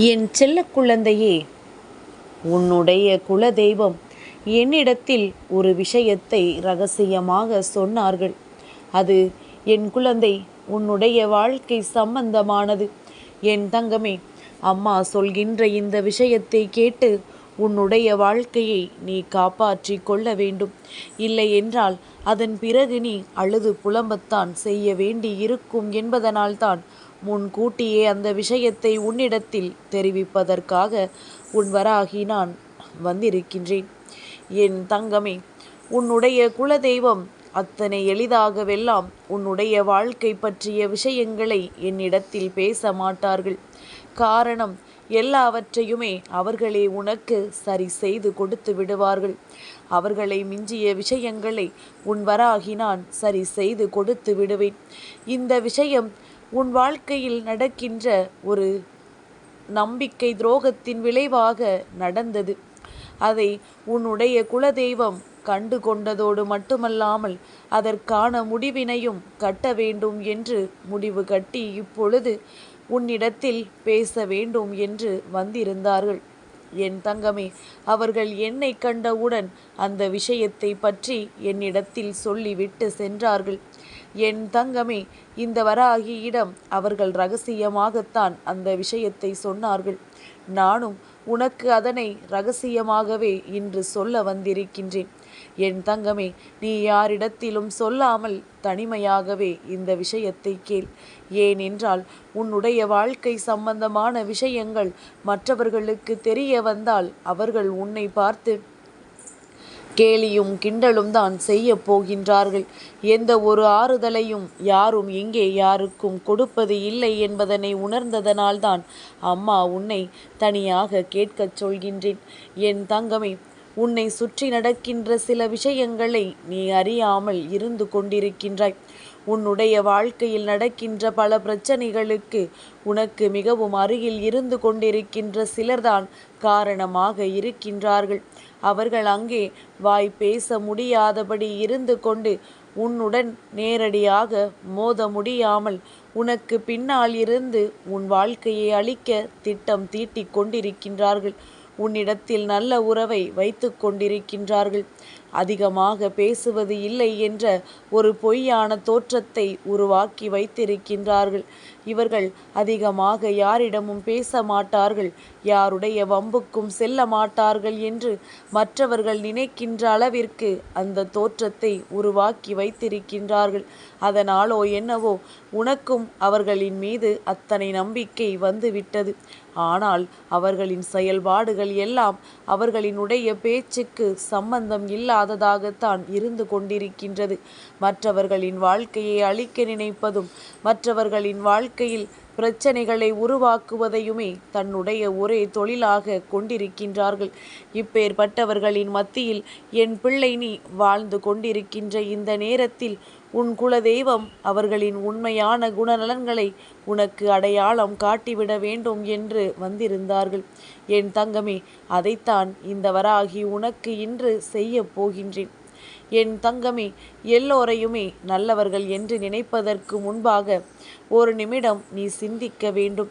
என் செல்ல குழந்தையே உன்னுடைய குலதெய்வம் என்னிடத்தில் ஒரு விஷயத்தை ரகசியமாக சொன்னார்கள். அது என் குழந்தை உன்னுடைய வாழ்க்கை சம்பந்தமானது. என் தங்கமே அம்மா சொல்கின்ற இந்த விஷயத்தை கேட்டு உன்னுடைய வாழ்க்கையை நீ காப்பாற்றி கொள்ள வேண்டும். இல்லை என்றால் அதன் பிறகு நீ அழுது புலம்பத்தான் செய்ய வேண்டி இருக்கும் என்பதனால்தான் முன்கூட்டியே அந்த விஷயத்தை உன்னிடத்தில் தெரிவிப்பதற்காக உன் வராகி நான் வந்திருக்கின்றேன். என் தங்கமே உன்னுடைய குலதெய்வம் அத்தனை எளிதாகவெல்லாம் உன்னுடைய வாழ்க்கை பற்றிய விஷயங்களை என்னிடத்தில் பேச மாட்டார்கள். காரணம் எல்லாவற்றையுமே அவர்களே உனக்கு சரி செய்து கொடுத்து விடுவார்கள். அவர்களை மிஞ்சிய விஷயங்களை உன் வராகி நான் சரி செய்து கொடுத்து விடுவேன். இந்த விஷயம் உன் வாழ்க்கையில் நடக்கின்ற ஒரு நம்பிக்கை துரோகத்தின் விளைவாக நடந்தது. அதை உன்னுடைய குலதெய்வம் கண்டு கொண்டதோடு மட்டுமல்லாமல் அதற்கான முடிவினையும் கட்ட வேண்டும் என்று முடிவு கட்டி இப்பொழுது உன்னிடத்தில் பேச வேண்டும் என்று வந்திருந்தார்கள். என் தங்கமே அவர்கள் என்னை கண்டவுடன் அந்த விஷயத்தை பற்றி என்னிடத்தில் சொல்லிவிட்டு சென்றார்கள். என் தங்கமே இந்த வராகியிடம் அவர்கள் ரகசியமாகத்தான் அந்த விஷயத்தை சொன்னார்கள். நானும் உனக்கு அதனை ரகசியமாகவே இன்று சொல்ல வந்திருக்கின்றேன். என் தங்கமே நீ யாரிடத்திலும் சொல்லாமல் தனிமையாகவே இந்த விஷயத்தை கேள். ஏனென்றால் உன்னுடைய வாழ்க்கை சம்பந்தமான விஷயங்கள் மற்றவர்களுக்கு தெரிய வந்தால் அவர்கள் உன்னை பார்த்து கேலியும் கிண்டலும் தான் செய்ய போகின்றார்கள். எந்த ஒரு ஆறுதலையும் யாரும் இங்கே யாருக்கும் கொடுப்பது இல்லை என்பதனை உணர்ந்ததனால்தான் அம்மா உன்னை தனியாக கேட்கச் சொல்கின்றேன். என் தங்கமே உன்னை சுற்றி நடக்கின்ற சில விஷயங்களை நீ அறியாமல் இருந்து கொண்டிருக்கின்றாய். உன்னுடைய வாழ்க்கையில் நடக்கின்ற பல பிரச்சனைகளுக்கு உனக்கு மிகவும் அருகில் இருந்து கொண்டிருக்கின்ற சிலர்தான் காரணமாக இருக்கின்றார்கள். அவர்கள் அங்கே வாய் பேச முடியாதபடி இருந்து கொண்டு உன்னுடன் நேரடியாக மோத முடியாமல் உனக்கு பின்னால் இருந்து உன் வாழ்க்கையை அழிக்க திட்டம் தீட்டிக் கொண்டிருக்கின்றார்கள். உன்னிடத்தில் நல்ல உறவை வைத்து கொண்டிருக்கின்றார்கள். அதிகமாக பேசுவது இல்லை என்ற ஒரு பொய்யான தோற்றத்தை உருவாக்கி வைத்திருக்கின்றார்கள். இவர்கள் அதிகமாக யாரிடமும் பேச மாட்டார்கள். யாருடைய வம்புக்கும் செல்ல மாட்டார்கள் என்று மற்றவர்கள் நினைக்கின்ற அளவிற்கு அந்த தோற்றத்தை உருவாக்கி வைத்திருக்கின்றார்கள். அதனாலோ என்னவோ உனக்கும் அவர்களின் மீது அத்தனை நம்பிக்கை வந்துவிட்டது. ஆனால் அவர்களின் செயல்பாடுகள் எல்லாம் அவர்களினுடைய பேச்சுக்கு சம்பந்தம் இல்லாததாகத்தான் இருந்து கொண்டிருக்கின்றது. மற்றவர்களின் வாழ்க்கையை அழிக்க நினைப்பதும் மற்றவர்களின் வாழ்க்கையில் பிரச்சனைகளை உருவாக்குவதையுமே தன்னுடைய ஒரே தொழிலாக கொண்டிருக்கின்றார்கள். இப்பேற்பட்டவர்களின் மத்தியில் என் பிள்ளை நீ வாழ்ந்து கொண்டிருக்கின்ற இந்த நேரத்தில் உன் குலதெய்வம் அவர்களின் உண்மையான குணநலன்களை உனக்கு அடையாளம் காட்டிவிட வேண்டும் என்று வந்திருந்தார்கள். என் தங்கமே அதைத்தான் இந்த வராகி உனக்கு இன்று செய்ய போகின்றேன். என் தங்கமே எல்லோரையுமே நல்லவர்கள் என்று நினைப்பதற்கு முன்பாக ஒரு நிமிடம் நீ சிந்திக்க வேண்டும்.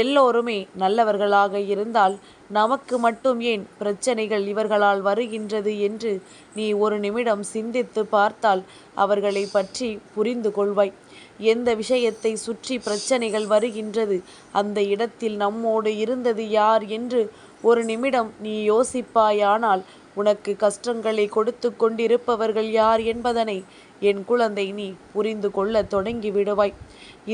எல்லோருமே நல்லவர்களாக இருந்தால் நமக்கு மட்டும் ஏன் பிரச்சனைகள் இவர்களால் வருகின்றது என்று நீ ஒரு நிமிடம் சிந்தித்து பார்த்தால் அவர்களை பற்றி புரிந்து கொள்வாய். எந்த விஷயத்தை சுற்றி பிரச்சனைகள் வருகின்றது அந்த இடத்தில் நம்மோடு இருந்தது யார் என்று ஒரு நிமிடம் நீ யோசிப்பாயானால் உனக்கு கஷ்டங்களை கொடுத்து கொண்டிருப்பவர்கள் யார் என்பதனை என் குழந்தை நீ புரிந்து கொள்ள தொடங்கி விடுவாய்.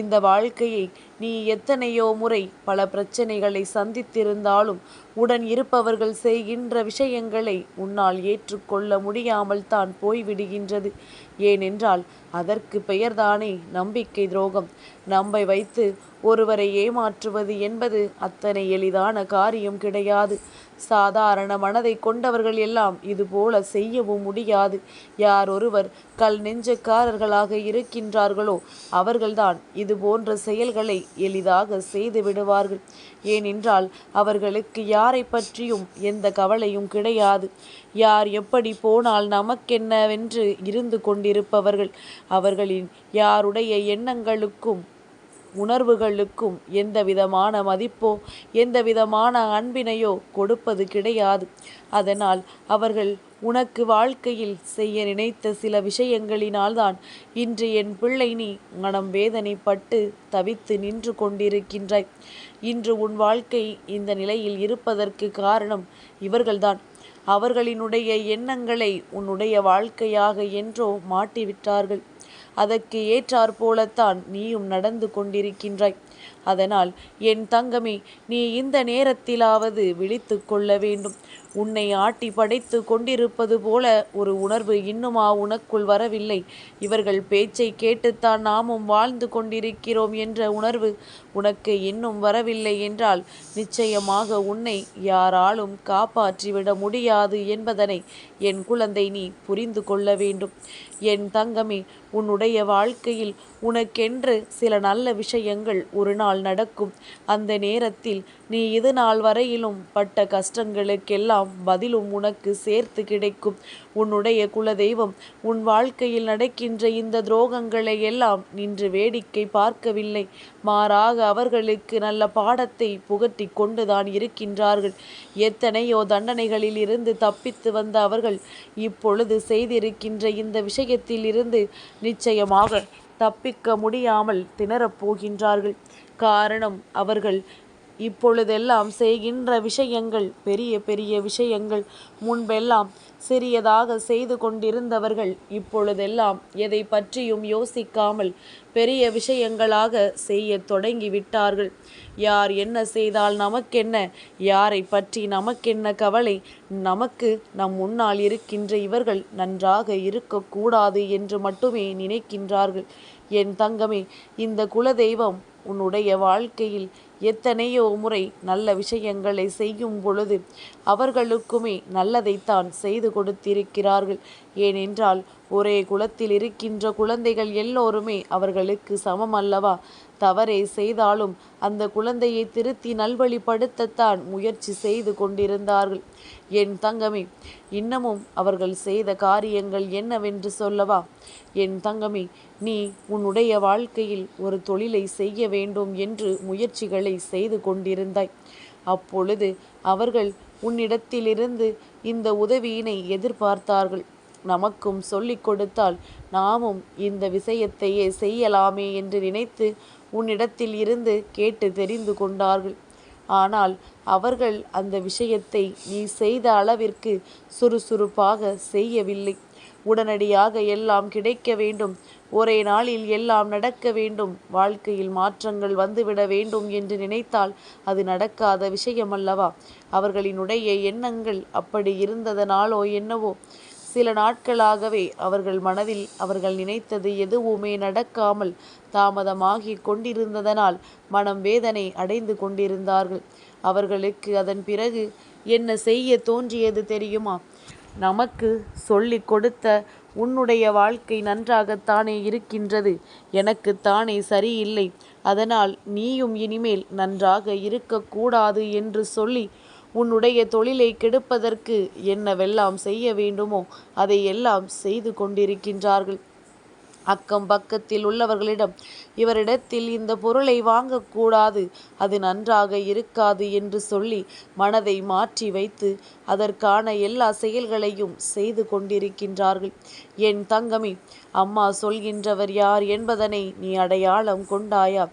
இந்த வாழ்க்கையை நீ எத்தனையோ முறை பல பிரச்சனைகளை சந்தித்திருந்தாலும் உடன் இருப்பவர்கள் செய்கின்ற விஷயங்களை உன்னால் ஏற்றுக்கொள்ள முடியாமல் தான் போய்விடுகின்றது. ஏனென்றால் அதற்கு பெயர்தானே நம்பிக்கை துரோகம். நம்பை வைத்து ஒருவரை ஏமாற்றுவது என்பது அத்தனை எளிதான காரியம் கிடையாது. சாதாரண மனதை கொண்டவர்கள் எல்லாம் இதுபோல செய்யவும் முடியாது. யார் ஒருவர் கல் நெஞ்சக்காரர்களாக இருக்கின்றார்களோ அவர்கள்தான் இது போன்ற செயல்களை எளிதாக செய்து விடுவார்கள். ஏனென்றால் அவர்களுக்கு யாரை பற்றியும் எந்த கவலையும் கிடையாது. யார் எப்படி போனால் நமக்கென்னவென்று இருந்து கொண்டிருப்பவர்கள். அவர்களின் யாருடைய எண்ணங்களுக்கும் உணர்வுகளுக்கும் எந்தவிதமான மதிப்போ எந்தவிதமான அன்பினையோ கொடுப்பது கிடையாது. அதனால் அவர்கள் உனக்கு வாழ்க்கையில் செய்ய நினைத்த சில விஷயங்களினால்தான் இன்று என் பிள்ளை நீ மனம் வேதனைப்பட்டு தவித்து நின்று கொண்டிருக்கின்றாய். இன்று உன் வாழ்க்கை இந்த நிலையில் இருப்பதற்கு காரணம் இவர்கள்தான். அவர்களினுடைய எண்ணங்களை உன்னுடைய வாழ்க்கையாக என்றோ மாட்டிவிட்டார்கள். அதற்கு ஏற்றாற்போலத்தான் நீயும் நடந்து கொண்டிருக்கின்றாய். அதனால் என் தங்கமே நீ இந்த நேரத்திலாவது விழித்து கொள்ள வேண்டும். உன்னை ஆட்டி படைத்து கொண்டிருப்பது போல ஒரு உணர்வு இன்னுமா உனக்குள் வரவில்லை. இவர்கள் பேச்சை கேட்டுத்தான் நாமும் வாழ்ந்து கொண்டிருக்கிறோம் என்ற உணர்வு உனக்கு இன்னும் வரவில்லை என்றால் நிச்சயமாக உன்னை யாராலும் காப்பாற்றிவிட முடியாது என்பதனை என் குழந்தை நீ புரிந்து கொள்ள வேண்டும். என் தங்கமே உன்னுடைய வாழ்க்கையில் உனக்கென்று சில நல்ல விஷயங்கள் ஒரு நாள் நடக்கும். அந்த நேரத்தில் நீ இது நாள் வரையிலும் பட்ட கஷ்டங்களுக்கெல்லாம் பதிலும் உனக்கு சேர்த்து கிடைக்கும். உன்னுடைய குலதெய்வம் உன் வாழ்க்கையில் நடக்கின்ற இந்த துரோகங்களை எல்லாம் நின்று வேடிக்கை பார்க்கவில்லை. மாறாக அவர்களுக்கு நல்ல பாடத்தை புகட்டி கொண்டுதான் இருக்கின்றார்கள். எத்தனையோ தண்டனைகளில் இருந்து தப்பித்து வந்த அவர்கள் இப்பொழுது செய்திருக்கின்ற இந்த விஷயத்தில் இருந்து நிச்சயமாக தப்பிக்க முடியாமல் திணறப் போகின்றார்கள். காரணம் அவர்கள் இப்பொழுதெல்லாம் செய்கின்ற விஷயங்கள் பெரிய பெரிய விஷயங்கள் முன்பெல்லாம் சிறியதாக செய்து கொண்டிருந்தவர்கள் இப்பொழுதெல்லாம் எதை பற்றியும் யோசிக்காமல் பெரிய விஷயங்களாக செய்ய தொடங்கிவிட்டார்கள். யார் என்ன செய்தால் நமக்கென்ன யாரை பற்றி நமக்கென்ன கவலை நமக்கு நம் முன்னால் இருக்கின்ற இவர்கள் நன்றாக இருக்கக்கூடாது என்று மட்டுமே நினைக்கின்றார்கள். என் தங்கமே இந்த குலதெய்வம் உன்னுடைய வாழ்க்கையில் எத்தனையோ முறை நல்ல விஷயங்களை செய்யும் பொழுது அவர்களுக்குமே நல்லதைத்தான் செய்து கொடுத்திருக்கிறார்கள். ஏனென்றால் ஒரே குலத்தில் இருக்கின்ற குழந்தைகள் எல்லோருமே அவர்களுக்கு சமம் அல்லவா? தவறே செய்தாலும் அந்த குழந்தையை திருத்தி நல்வழிப்படுத்தத்தான் முயற்சி செய்து கொண்டிருந்தார்கள். என் தங்கமே இன்னமும் அவர்கள் செய்த காரியங்கள் என்னவென்று சொல்லவா? என் தங்கமே நீ உன்னுடைய வாழ்க்கையில் ஒரு தொழிலை செய்ய வேண்டும் என்று முயற்சிகளை செய்து கொண்டிருந்தாய். அப்பொழுது அவர்கள் உன்னிடத்திலிருந்து இந்த உதவியினை எதிர்பார்த்தார்கள். நமக்கும் சொல்லிக் கொடுத்தால் நாமும் இந்த விஷயத்தையே செய்யலாமே என்று நினைத்து உன்னிடத்தில் இருந்து கேட்டு தெரிந்து கொண்டார்கள். ஆனால் அவர்கள் அந்த விஷயத்தை நீ செய்த அளவிற்கு சுறுசுறுப்பாக செய்யவில்லை. உடனடியாக எல்லாம் கிடைக்க வேண்டும். ஒரே நாளில் எல்லாம் நடக்க வேண்டும். வாழ்க்கையில் மாற்றங்கள் வந்துவிட வேண்டும் என்று நினைத்தால் அது நடக்காத விஷயமல்லவா? அவர்களினுடைய எண்ணங்கள் அப்படி இருந்ததனாலோ என்னவோ? சில நாட்களாகவே அவர்கள் மனதில் அவர்கள் நினைத்தது எதுவுமே நடக்காமல் தாமதமாகி கொண்டிருந்ததனால் மனம் வேதனை அடைந்து கொண்டிருந்தார்கள். அவர்களுக்கு அதன் பிறகு என்ன செய்ய தோன்றியது தெரியுமா? நமக்கு சொல்லிக் கொடுத்த உன்னுடைய வாழ்க்கை நன்றாகத்தானே இருக்கின்றது. எனக்குத்தானே சரியில்லை. அதனால் நீயும் இனிமேல் நன்றாக இருக்கக்கூடாது என்று சொல்லி உன்னுடைய தொழிலை கெடுப்பதற்கு என்னவெல்லாம் செய்ய வேண்டுமோ அதை எல்லாம் செய்து கொண்டிருக்கின்றார்கள். அக்கம் பக்கத்தில் உள்ளவர்களிடம் இவரிடத்தில் இந்த பொருளை வாங்கக்கூடாது அது நன்றாக இருக்காது என்று சொல்லி மனதை மாற்றி வைத்து அதற்கான எல்லா செயல்களையும் செய்து கொண்டிருக்கின்றார்கள். என் தங்கமே அம்மா சொல்கின்றவர் யார் என்பதனை நீ அடையாளம் கொண்டாயா?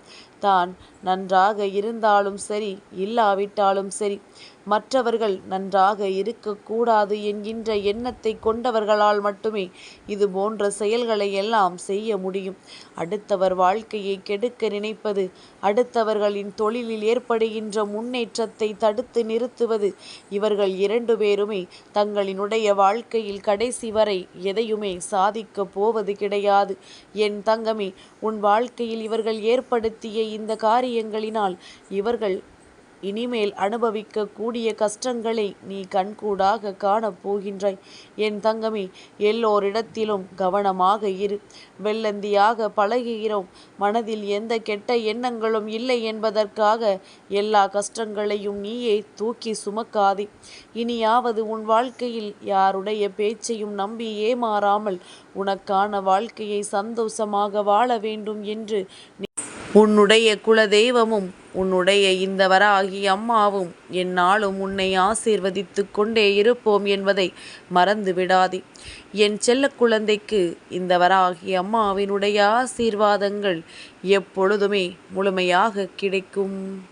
தான் நன்றாக இருந்தாலும் சரி இல்லாவிட்டாலும் சரி மற்றவர்கள் நன்றாக இருக்கக்கூடாது என்கின்ற எண்ணத்தை கொண்டவர்களால் மட்டுமே இது போன்ற செயல்களை எல்லாம் செய்ய முடியும். அடுத்தவர் வாழ்க்கையை கெடுக்க நினைப்பது அடுத்தவர்களின் தொழிலில் ஏற்படுகின்ற முன்னேற்றத்தை தடுத்து நிறுத்துவது இவர்கள் இரண்டு பேருமே தங்களினுடைய வாழ்க்கையில் கடைசி வரை எதையுமே சாதிக்கப் போவது கிடையாது. என் தங்கமே உன் வாழ்க்கையில் இவர்கள் ஏற்படுத்திய இந்த காரியம் காரியங்களினால் இவர்கள் இனிமேல் அனுபவிக்க கூடிய கஷ்டங்களை நீ கண்கூடாக காணப் போகின்றாய் என் தங்கமே எல்லோரிடத்திலும் கவனமாக இரு. வெள்ளந்தியாக பழகுகிறோம். மனதில் எந்த கெட்ட எண்ணங்களும் இல்லை என்பதற்காக எல்லா கஷ்டங்களையும் நீயே தூக்கி சுமக்காதே. இனியாவது உன் வாழ்க்கையில் யாருடைய பேச்சையும் நம்பி ஏமாறாமல் உனக்கான வாழ்க்கையை சந்தோஷமாக வாழ வேண்டும் என்று உன்னுடைய குலதெய்வமும் உன்னுடைய இந்த வராகி அம்மாவும் என்னாலும் உன்னை ஆசீர்வதித்து கொண்டே இருப்போம் என்பதை மறந்து விடாதே. என் செல்ல குழந்தைக்கு இந்த வராகி அம்மாவினுடைய ஆசீர்வாதங்கள் எப்பொழுதுமே முழுமையாக கிடைக்கும்.